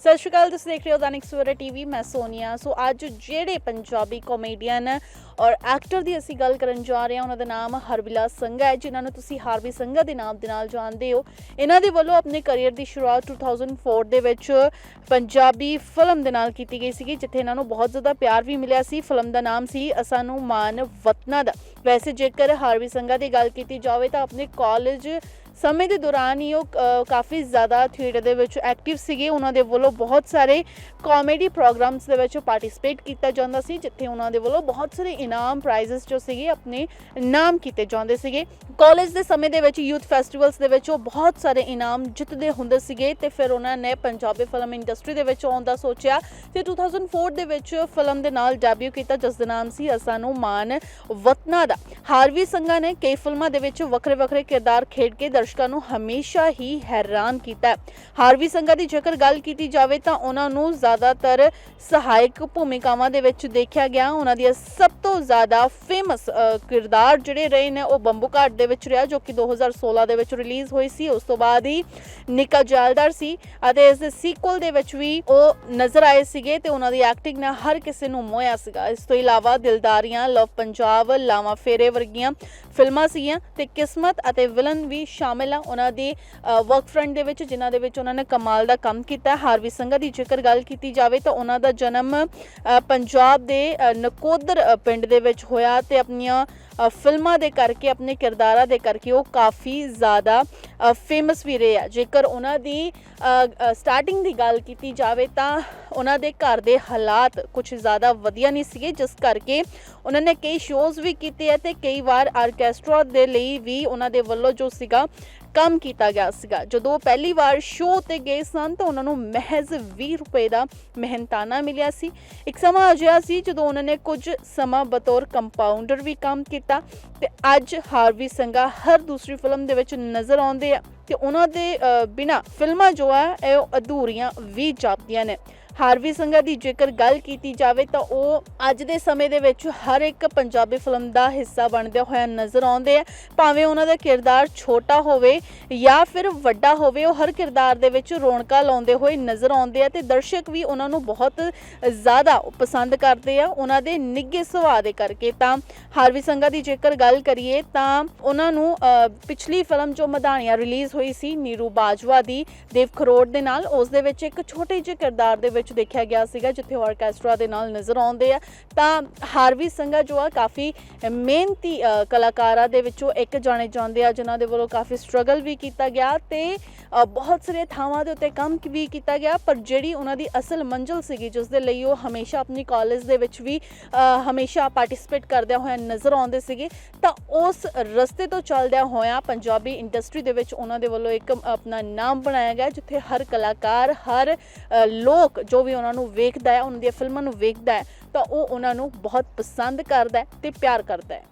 ਸਤਿ ਸ਼੍ਰੀ ਅਕਾਲ, ਤੁਸੀਂ ਦੇਖ ਰਹੇ ਹੋ ਦੈਨਿਕ ਸਵੇਰਾ ਟੀਵੀ, ਮੈਂ ਸੋਨੀਆ। ਸੋ ਅੱਜ ਜਿਹੜੇ ਪੰਜਾਬੀ ਕਾਮੇਡੀਅਨ ਔਰ ਐਕਟਰ ਦੀ ਅਸੀਂ ਗੱਲ ਕਰਨ ਜਾ ਰਹੇ ਹਾਂ, ਉਹਨਾਂ ਦਾ ਨਾਮ ਹਰਬਿਲਾ ਸੰਘਾ ਹੈ, ਜਿਨ੍ਹਾਂ ਨੂੰ ਤੁਸੀਂ ਹਾਰਵੀ ਸੰਘਾ ਦੇ ਨਾਮ ਦੇ ਨਾਲ ਜਾਣਦੇ ਹੋ। ਇਹਨਾਂ ਦੇ ਵੱਲੋਂ ਆਪਣੇ ਕੈਰੀਅਰ ਦੀ ਸ਼ੁਰੂਆਤ 2004 ਦੇ ਵਿੱਚ ਪੰਜਾਬੀ ਫਿਲਮ ਦੇ ਨਾਲ ਕੀਤੀ ਗਈ ਸੀਗੀ, ਜਿੱਥੇ ਇਹਨਾਂ ਨੂੰ ਬਹੁਤ ਜ਼ਿਆਦਾ ਪਿਆਰ ਵੀ ਮਿਲਿਆ ਸੀ। ਫਿਲਮ ਦਾ ਨਾਮ ਸੀ ਅਸਾਂ ਨੂੰ ਮਾਨ ਵਤਨਾਂ ਦਾ। ਵੈਸੇ ਜੇਕਰ ਹਾਰਵੀ ਸੰਘਾ ਦੀ ਗੱਲ ਕੀਤੀ ਜਾਵੇ ਤਾਂ ਆਪਣੇ ਕਾਲਜ ਸਮੇਂ ਦੇ ਦੌਰਾਨ ਹੀ ਉਹ ਕਾਫੀ ਜ਼ਿਆਦਾ ਥੀਏਟਰ ਦੇ ਵਿੱਚ ਐਕਟਿਵ ਸੀਗੇ। ਉਹਨਾਂ ਦੇ ਵੱਲੋਂ ਬਹੁਤ ਸਾਰੇ ਕਾਮੇਡੀ ਪ੍ਰੋਗਰਾਮਸ ਦੇ ਵਿੱਚ ਪਾਰਟਿਸਿਪੇਟ ਕੀਤਾ ਜਾਂਦਾ ਸੀ, ਜਿੱਥੇ ਉਹਨਾਂ ਦੇ ਵੱਲੋਂ ਬਹੁਤ ਸਾਰੇ ਇਨਾਮ ਪ੍ਰਾਈਜ਼ਸ ਜੋ ਸੀਗੇ, ਆਪਣੇ ਨਾਮ ਕੀਤੇ ਜਾਂਦੇ ਸੀਗੇ। ਕਾਲਜ ਦੇ ਸਮੇਂ ਦੇ ਵਿੱਚ ਯੂਥ ਫੈਸਟੀਵਲਸ ਦੇ ਵਿੱਚ ਉਹ ਬਹੁਤ ਸਾਰੇ ਇਨਾਮ ਜਿੱਤਦੇ ਹੁੰਦੇ ਸੀਗੇ ਤੇ ਫਿਰ ਉਹਨਾਂ ਨੇ ਪੰਜਾਬੀ ਫਿਲਮ ਇੰਡਸਟਰੀ ਦੇ ਵਿੱਚ ਆਉਣ ਦਾ ਸੋਚਿਆ ਤੇ 2004 ਦੇ ਵਿੱਚ ਫਿਲਮ ਦੇ ਨਾਲ ਡੈਬਿਊ ਕੀਤਾ, ਜਿਸ ਦਾ ਨਾਮ ਸੀ ਅਸਾਂ ਨੂੰ ਮਾਨ ਵਤਨਾ ਦਾ। ਹਾਰਵੀ ਸੰਘਾ ਨੇ ਕਈ ਫਿਲਮਾਂ ਦੇ ਵਿੱਚ ਵੱਖਰੇ ਵੱਖਰੇ ਕਿਰਦਾਰ ਖੇਡ ਕੇ ਦਰਸ਼ਕਾਂ ਨੂੰ ਹਮੇਸ਼ਾ ਹੀ ਹੈਰਾਨ ਕੀਤਾ ਹਾਰਵੀ ਸੰਘਾ ਦੀ ਜੇਕਰ ਗੱਲ ਕੀਤੀ ਜਾਵੇ ਤਾਂ ਉਹਨਾਂ ਨੂੰ ਜ਼ਿਆਦਾਤਰ ਸਹਾਇਕ ਭੂਮਿਕਾਵਾਂ ਦੇ ਵਿੱਚ ਦੇਖਿਆ ਗਿਆ। ਉਹਨਾਂ ਦੀਆਂ ਸਭ ਤੋਂ ਜ਼ਿਆਦਾ ਫੇਮਸ ਕਿਰਦਾਰ ਜਿਹੜੇ ਰਹੇ ਨੇ ਉਹ ਬੰਬੂ ਘਾਟ ਦੇ ਵਿੱਚ ਰਿਹਾ ਜੋ ਕਿ 2016 ਦੇ ਵਿੱਚ ਰਿਲੀਜ਼ ਹੋਈ ਸੀ। ਉਸ ਤੋਂ ਬਾਅਦ ਹੀ ਨਿੱਕਾ ਜਾਲਦਾਰ ਸੀ ਅਤੇ ਇਸ ਦੇ ਸੀਕੁਅਲ ਦੇ ਵਿੱਚ ਵੀ ਉਹ ਨਜ਼ਰ ਆਏ ਸੀਗੇ ਤੇ ਉਹਨਾਂ ਦੀ ਐਕਟਿੰਗ ਨਾਲ ਹਰ ਕਿਸੇ ਨੂੰ ਮੋਹਿਆ ਸੀਗਾ। ਇਸ ਤੋਂ ਇਲਾਵਾ ਦਿਲਦਾਰੀਆਂ, ਲਵ ਪੰਜਾਬ, ਲਾਵਾ ਫੇਰੇ ਵਰਗੀਆਂ ਫਿਲਮਾਂ ਸੀਗੀਆਂ ਤੇ ਕਿਸਮਤ ਅਤੇ ਵਿਲਨ ਵੀ ਸ਼ਾਮਿਲ ਆ। ਉਹਨਾਂ ਦੀ ਵਰਕ ਫਰੰਟ ਦੇ ਵਿੱਚ ਜਿਨ੍ਹਾਂ ਦੇ ਵਿੱਚ ਉਹਨਾਂ ਨੇ ਕਮਾਲ ਦਾ ਕੰਮ ਕੀਤਾ। ਹਾਰਵੀ ਸੰਘਾ ਦੀ ਜੇਕਰ ਗੱਲ ਕੀਤੀ ਜਾਵੇ ਤਾਂ ਉਹਨਾਂ ਦਾ ਜਨਮ ਅ, ਪੰਜਾਬ ਦੇ ਨਕੋਦਰ ਪਿੰਡ ਦੇ ਵਿੱਚ ਹੋਇਆ ਤੇ ਆਪਣੀਆਂ ਫਿਲਮਾਂ ਦੇ ਕਰਕੇ, ਆਪਣੇ ਕਿਰਦਾਰਾਂ ਦੇ ਕਰਕੇ ਉਹ ਕਾਫੀ ਜ਼ਿਆਦਾ ਫੇਮਸ ਵੀ ਰਹੇ ਆ। ਜੇਕਰ ਉਹਨਾਂ ਦੀ ਸਟਾਰਟਿੰਗ ਦੀ ਗੱਲ ਕੀਤੀ ਜਾਵੇ ਤਾਂ ਉਹਨਾਂ ਦੇ ਘਰ ਦੇ ਹਾਲਾਤ ਕੁਝ ਜ਼ਿਆਦਾ ਵਧੀਆ ਨਹੀਂ ਸੀਗੇ, ਜਿਸ ਕਰਕੇ ਉਹਨਾਂ ਨੇ ਕਈ ਸ਼ੋਜ਼ ਵੀ ਕੀਤੇ ਅਤੇ ਕਈ ਵਾਰ ਆਰਕੈਸਟਰਾ ਦੇ ਲਈ ਵੀ ਉਹਨਾਂ ਦੇ ਵੱਲੋਂ ਜੋ ਸੀਗਾ ਕੰਮ ਕੀਤਾ ਗਿਆ ਸੀਗਾ। ਜਦੋਂ ਉਹ ਪਹਿਲੀ ਵਾਰ ਸ਼ੋਅ ਤੇ ਗਏ ਸਨ ਤਾਂ ਉਹਨਾਂ ਨੂੰ ਮਹਿਜ਼ 20 ਰੁਪਏ ਦਾ ਮਿਹਨਤਾਨਾ ਮਿਲਿਆ ਸੀ। ਇੱਕ ਸਮਾਂ ਅਜਿਹਾ ਸੀ ਜਦੋਂ ਉਹਨਾਂ ਨੇ ਕੁਝ ਸਮਾਂ ਬਤੌਰ ਕੰਪਾਊਂਡਰ ਵੀ ਕੰਮ ਕੀਤਾ ਤੇ ਅੱਜ ਹਾਰਵੀ ਸੰਘਾ ਹਰ ਦੂਸਰੀ ਫਿਲਮ ਦੇ ਵਿੱਚ ਨਜ਼ਰ ਆਉਂਦੇ ਆ ਤੇ ਉਹਨਾਂ ਦੇ ਅ, ਬਿਨਾਂ ਫਿਲਮਾਂ ਜੋ ਆ ਇਹ ਅਧੂਰੀਆਂ ਵੀ ਜਾਪਦੀਆਂ ਨੇ। ਹਾਰਵੀ ਸੰਘਾ ਦੀ ਜੇਕਰ ਗੱਲ ਕੀਤੀ ਜਾਵੇ ਤਾਂ ਉਹ ਅੱਜ ਦੇ ਸਮੇਂ ਦੇ ਵਿੱਚ ਹਰ ਇੱਕ ਪੰਜਾਬੀ ਫਿਲਮ ਦਾ ਹਿੱਸਾ ਬਣਦੇ ਹੋਇਆ ਨਜ਼ਰ ਆਉਂਦੇ ਆ। ਭਾਵੇਂ ਉਹਨਾਂ ਦਾ ਕਿਰਦਾਰ ਛੋਟਾ ਹੋਵੇ ਜਾਂ ਫਿਰ ਵੱਡਾ ਹੋਵੇ, ਉਹ ਹਰ ਕਿਰਦਾਰ ਦੇ ਵਿੱਚ ਰੌਣਕਾਂ ਲਾਉਂਦੇ ਹੋਏ ਨਜ਼ਰ ਆਉਂਦੇ ਆ ਤੇ ਦਰਸ਼ਕ ਵੀ ਉਹਨਾਂ ਨੂੰ ਬਹੁਤ ਜ਼ਿਆਦਾ ਪਸੰਦ ਕਰਦੇ ਆ ਉਹਨਾਂ ਦੇ ਨਿੱਘੇ ਸੁਭਾਅ ਦੇ ਕਰਕੇ। ਤਾਂ ਹਾਰਵੀ ਸੰਘਾ ਦੀ ਜੇਕਰ ਗੱਲ ਕਰੀਏ ਤਾਂ ਉਹਨਾਂ ਨੂੰ ਪਿਛਲੀ ਫਿਲਮ ਜੋ ਮਧਾਣੀਆਂ ਰਿਲੀਜ਼ ਹੋਈ ਸੀ ਨੀਰੂ ਬਾਜਵਾ ਦੀ, ਦੇਵ ਖਰੋੜ ਦੇ ਨਾਲ, ਉਸ ਦੇ ਵਿੱਚ ਇੱਕ ਛੋਟੇ ਜਿਹੇ ਕਿਰਦਾਰ ਦੇ ਵਿੱਚ ਦੇਖਿਆ ਗਿਆ ਸੀਗਾ, ਜਿੱਥੇ ਉਹ ਆਰਕੈਸਟਰਾ ਦੇ ਨਾਲ ਨਜ਼ਰ ਆਉਂਦੇ ਆ। ਤਾਂ ਹਾਰਵੀ ਸੰਘਾ ਜੋ ਆ, ਕਾਫੀ ਮਿਹਨਤੀ ਕਲਾਕਾਰਾਂ ਦੇ ਵਿੱਚੋਂ ਇੱਕ ਜਾਣੇ ਜਾਂਦੇ ਆ, ਜਿਨ੍ਹਾਂ ਦੇ ਵੱਲੋਂ ਕਾਫੀ ਸਟਰਗਲ ਵੀ ਕੀਤਾ ਗਿਆ ਤੇ ਬਹੁਤ ਸਾਰੇ ਥਾਵਾਂ ਦੇ ਉੱਤੇ ਕੰਮ ਵੀ ਕੀਤਾ ਗਿਆ, ਪਰ ਜਿਹੜੀ ਉਹਨਾਂ ਦੀ ਅਸਲ ਮੰਜ਼ਿਲ ਸੀਗੀ, ਜਿਸ ਦੇ ਲਈ ਉਹ ਹਮੇਸ਼ਾ ਆਪਣੀ ਕਾਲਜ ਦੇ ਵਿੱਚ ਵੀ ਹਮੇਸ਼ਾ ਪਾਰਟਿਸਿਪੇਟ ਕਰਦਿਆਂ ਹੋਇਆ ਨਜ਼ਰ ਆਉਂਦੇ ਸੀਗੇ। ਤਾਂ ਉਸ ਰਸਤੇ ਤੋਂ ਚੱਲਦਿਆਂ ਹੋਇਆ ਪੰਜਾਬੀ ਇੰਡਸਟਰੀ ਦੇ ਵਿੱਚ ਉਹਨਾਂ ਦੇ ਵੱਲੋਂ ਇੱਕ ਆਪਣਾ ਨਾਮ ਬਣਾਇਆ ਗਿਆ, ਜਿੱਥੇ ਹਰ ਕਲਾਕਾਰ, ਹਰ ਲੋਕ ਜੋ ਜੋ ਵੀ ਉਹਨਾਂ ਨੂੰ ਵੇਖਦਾ ਹੈ, ਉਹਨਾਂ ਦੀਆਂ ਫਿਲਮਾਂ ਨੂੰ ਵੇਖਦਾ ਹੈ, ਤਾਂ ਉਹ ਉਹਨਾਂ ਨੂੰ ਬਹੁਤ ਪਸੰਦ ਕਰਦਾ ਹੈ ਤੇ ਪਿਆਰ ਕਰਦਾ ਹੈ।